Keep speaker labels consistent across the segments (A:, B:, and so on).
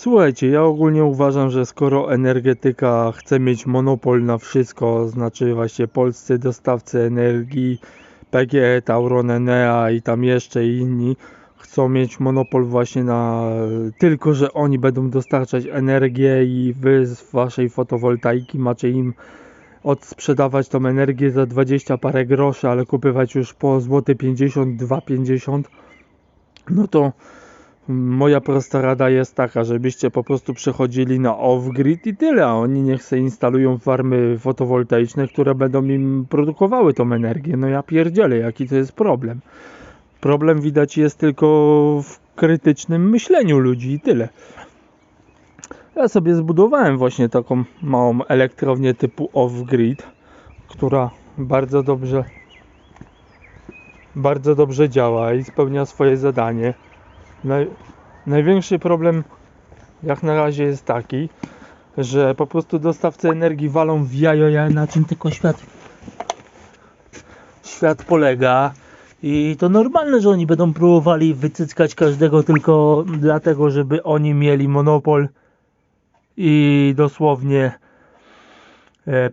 A: Słuchajcie, ja ogólnie uważam, że skoro energetyka chce mieć monopol na wszystko, znaczy właśnie polscy dostawcy energii, PGE, Tauron, Enea i tam jeszcze inni chcą mieć monopol właśnie na tylko, że oni będą dostarczać energię i wy z waszej fotowoltaiki macie im odsprzedawać tą energię za 20 parę groszy, ale kupywać już po złoty 50, 2,50 no to moja prosta rada jest taka, żebyście po prostu przechodzili na off-grid i tyle, a oni niech se instalują farmy fotowoltaiczne, które będą im produkowały tą energię. No ja pierdzielę, jaki to jest problem. Problem widać jest tylko w krytycznym myśleniu ludzi i tyle. Ja sobie zbudowałem właśnie taką małą elektrownię typu off-grid, która bardzo dobrze bardzo dobrze działa i spełnia swoje zadanie. Naj, największy problem jak na razie jest taki, że po prostu dostawcy energii walą w jajo, ja na czym tylko świat świat polega. I to normalne, że oni będą próbowali wycyckać każdego tylko dlatego, żeby oni mieli monopol i dosłownie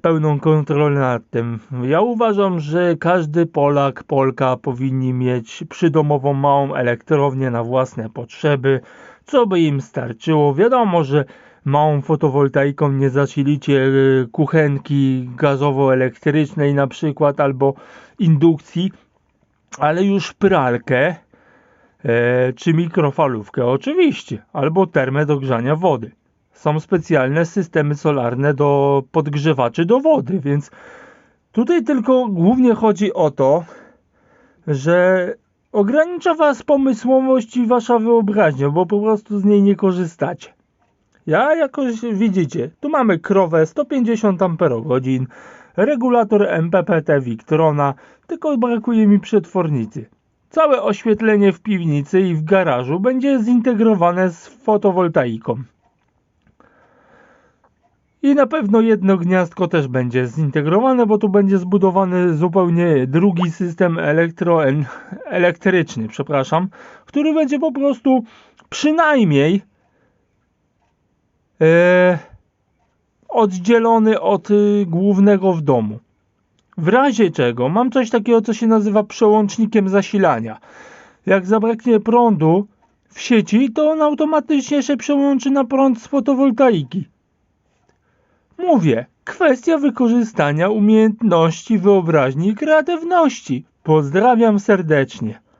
A: pełną kontrolę nad tym. Ja uważam, że każdy Polak, Polka powinni mieć przydomową małą elektrownię na własne potrzeby, co by im starczyło. Wiadomo, że małą fotowoltaiką nie zasilicie e, kuchenki gazowo-elektrycznej na przykład albo indukcji, ale już pralkę e, czy mikrofalówkę oczywiście, albo termę do grzania wody. Są specjalne systemy solarne do podgrzewaczy do wody, więc tutaj tylko głównie chodzi o to, że ogranicza was pomysłowość i wasza wyobraźnia, bo po prostu z niej nie korzystacie. Ja jakoś widzicie, tu mamy krowę 150 Ah, regulator MPPT Victrona, tylko brakuje mi przetwornicy. Całe oświetlenie w piwnicy i w garażu będzie zintegrowane z fotowoltaiką. I na pewno jedno gniazdko też będzie zintegrowane, bo tu będzie zbudowany zupełnie drugi system elektryczny, przepraszam, który będzie po prostu przynajmniej e, oddzielony od y, głównego w domu. W razie czego mam coś takiego, co się nazywa przełącznikiem zasilania. Jak zabraknie prądu w sieci, to on automatycznie się przełączy na prąd z fotowoltaiki. Mówię, kwestia wykorzystania umiejętności, wyobraźni i kreatywności. Pozdrawiam serdecznie.